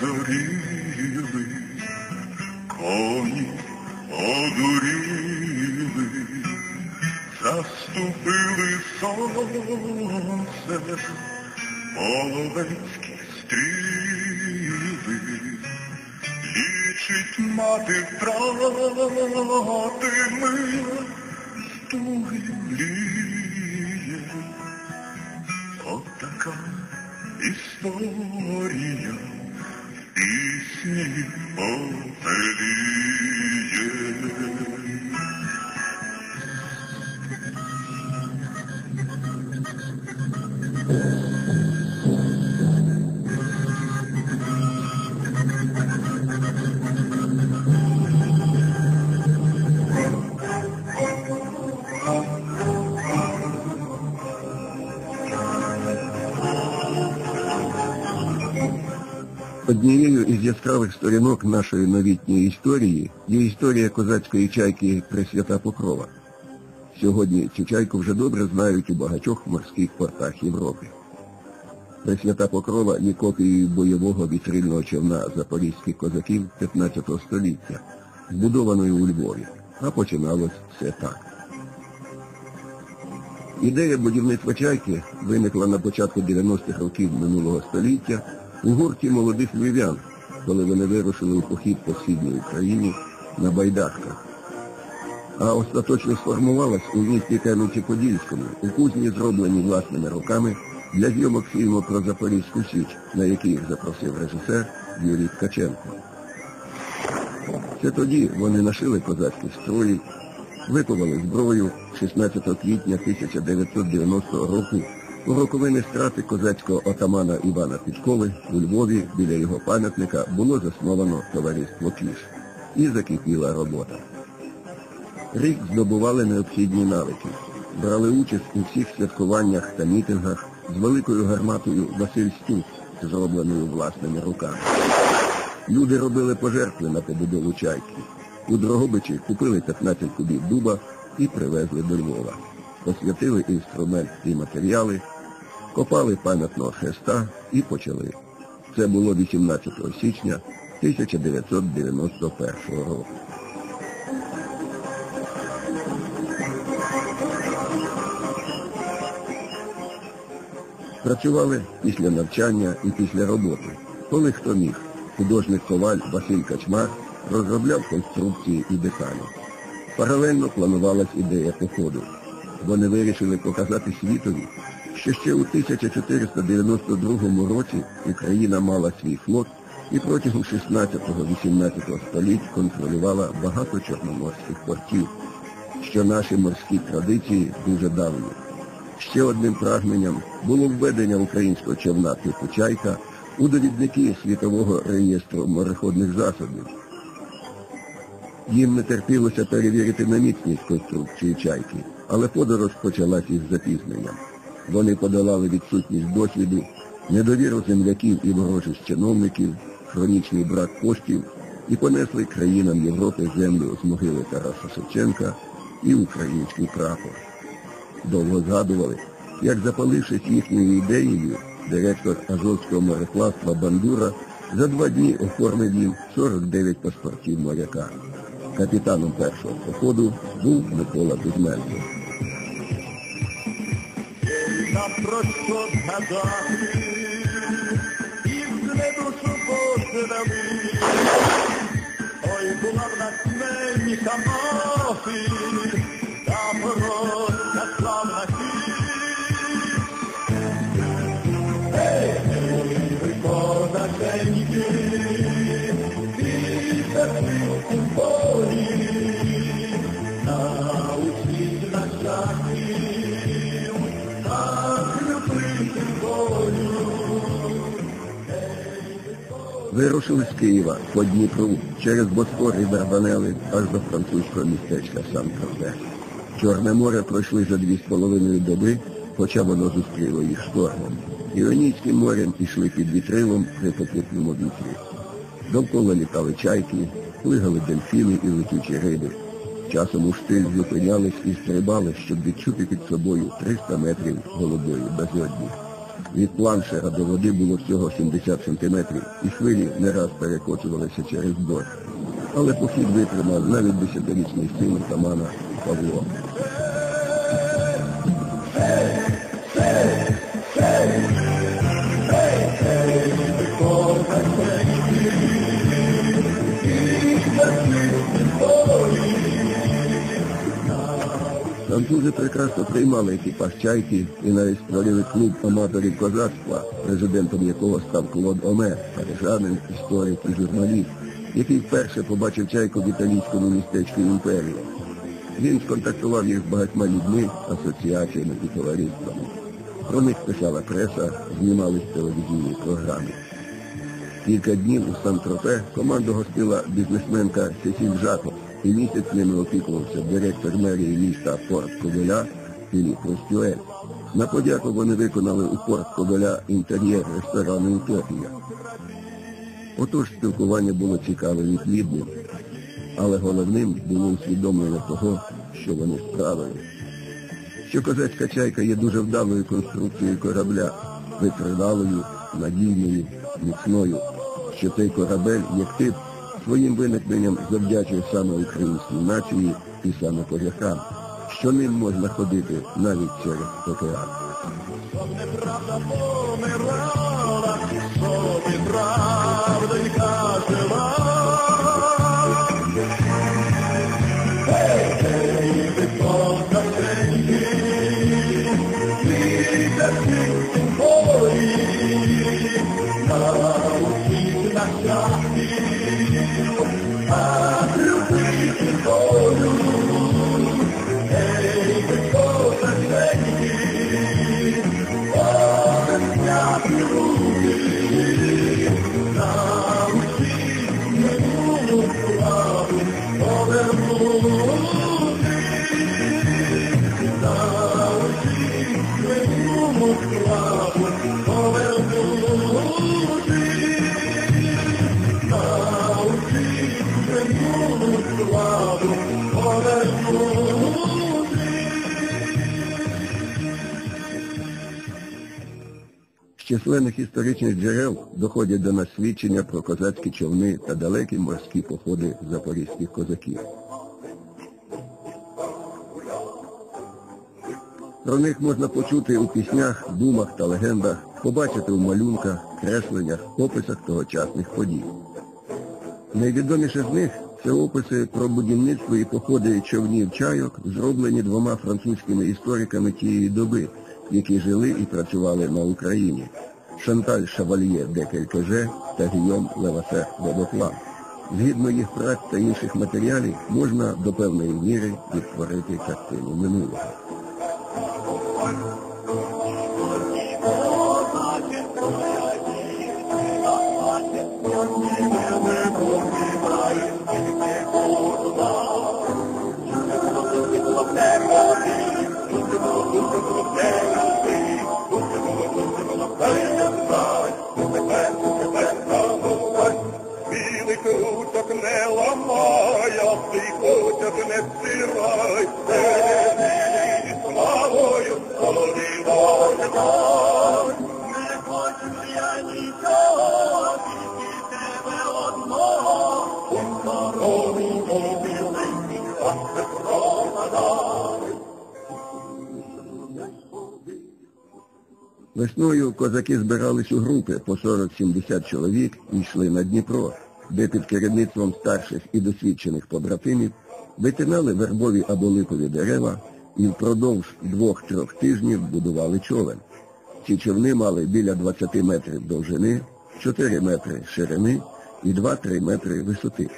зоріли, коні одуріли, заступили сонце, половецькі стріли, лічить мати втрати мила, стуги мліє. От така історія Already. Однією із яскравих сторінок нашої новітньої історії є історія козацької чайки Пресвята Покрова. Сьогодні цю чайку вже добре знають у багатьох морських портах Європи. Пресвята Покрова є копією бойового вітрильного човна запорізьких козаків 15 століття, збудованої у Львові, а починалось все так. Ідея будівництва чайки виникла на початку 90-х років минулого століття у гурті молодих львів'ян, коли вони вирушили у похід по східній Україні на байдарках. А остаточно сформувалась у місті Кам'янці-Подільському, у кузні, зроблені власними руками для зйомок фільму про Запорізьку Січ, на який їх запросив режисер Юрій Ткаченко. Це тоді вони нашили козацькі строї, виковали зброю 16 квітня 1990 року у роковини страти козацького отамана Івана Підкови у Львові біля його пам'ятника було засновано товариство Кіш. І закипіла робота. Рік здобували необхідні навики, брали участь у всіх святкуваннях та мітингах з великою гарматою Василь Стюк, зробленою власними руками. Люди робили пожертви на побудову чайки. У Дрогобичі купили 15 кубів дуба і привезли до Львова. Посвятили інструмент і матеріали, копали пам'ятного хреста і почали. Це було 18 січня 1991 року. Працювали після навчання і після роботи, коли хто міг. Художник коваль Василь Качмар розробляв конструкції і деталі. Паралельно планувалась ідея походу. Вони вирішили показати світові, що ще у 1492 році Україна мала свій флот і протягом 16-18 століть контролювала багато чорноморських портів, що наші морські традиції дуже давні. Ще одним прагненням було введення українського човна типу «Чайка» у довідники світового реєстру мореходних засобів. Їм не терпілося перевірити на міцність конструкції чайки, але подорож почалась із запізненням. Вони подолали відсутність досвіду, недовіру земляків і ворожих чиновників, хронічний брак коштів і понесли країнам Європи землю з могили Тараса Шевченка і український прапор. Довго згадували, як запалившись їхньою ідеєю, директор Азовського мореплавства Бандура за два дні оформив їм 49 паспортів моряка. Капітаном першого походу був Микола Кузьменко. Нам про що згадати, взне душу поздрави. Ой, була в нас ненька мати, та породка славна ви козаченьки, ти у полі, Вирушили з Києва по Дніпру через Босфор і Дарданели аж до французького містечка Сан-Тропе. Чорне море пройшли за дві з половиною доби, хоча воно зустріло їх штормом. Іонійським морем пішли під вітрилом при попутному вітрі. Довкола літали чайки, плигали дельфіни і летючі риби. Часом у штиль зупинялись і стрибали, щоб відчути під собою 300 метрів голубої безодні. Від планшера до води було всього 70 сантиметрів, і хвилі не раз перекочувалися через борт. Але похід витримав навіть десятирічний син отамана Павло. Французи прекрасно приймали екіпаж чайки і навіть створили клуб аматорів козацтва, президентом якого став Клод Оме, парижанин, історик і журналіст, який вперше побачив чайку в італійському містечку імперії. Він сконтактував їх з багатьма людьми, асоціаціями і товариствами. Про них писала преса, знімались телевізійні програми. Кілька днів у Сан-Тропе команду гостила бізнесменка Сесіль Жакоб, і місяць ними опікувався директор мерії міста Порт Ковеля Філіп Ростюель. На подяку вони виконали у Порт Ковеля інтер'єр ресторану Утопія. Отож спілкування було цікавим і плідним, але головним було усвідомлення того, що вони справили. Що козацька чайка є дуже вдалою конструкцією корабля, витривалою, надійною, міцною, що цей корабель, як тип, своїм виникненням завдячує саме українській нації і саме козакам, що ним можна ходити навіть через океан. Неправда численних історичних джерел доходять до нас свідчення про козацькі човни та далекі морські походи запорізьких козаків. Про них можна почути у піснях, думах та легендах, побачити у малюнках, кресленнях, описах тогочасних подій. Найвідоміше з них це описи про будівництво і походи човнів чайок, зроблені двома французькими істориками тієї доби, які жили і працювали на Україні. Шанталь Шавальє де Келькеже та Гійом Левасе де Боплан. Згідно їх праць та інших матеріалів, можна до певної міри відтворити картину минулого. Білий Весною козаки збирались у групи по 40-70 чоловік і йшли на Дніпро, де під керівництвом старших і досвідчених побратимів витинали вербові або липові дерева і впродовж двох-трьох тижнів будували човен. Ці човни мали біля 20 метрів довжини, 4 метри ширини і 2-3 метри висоти.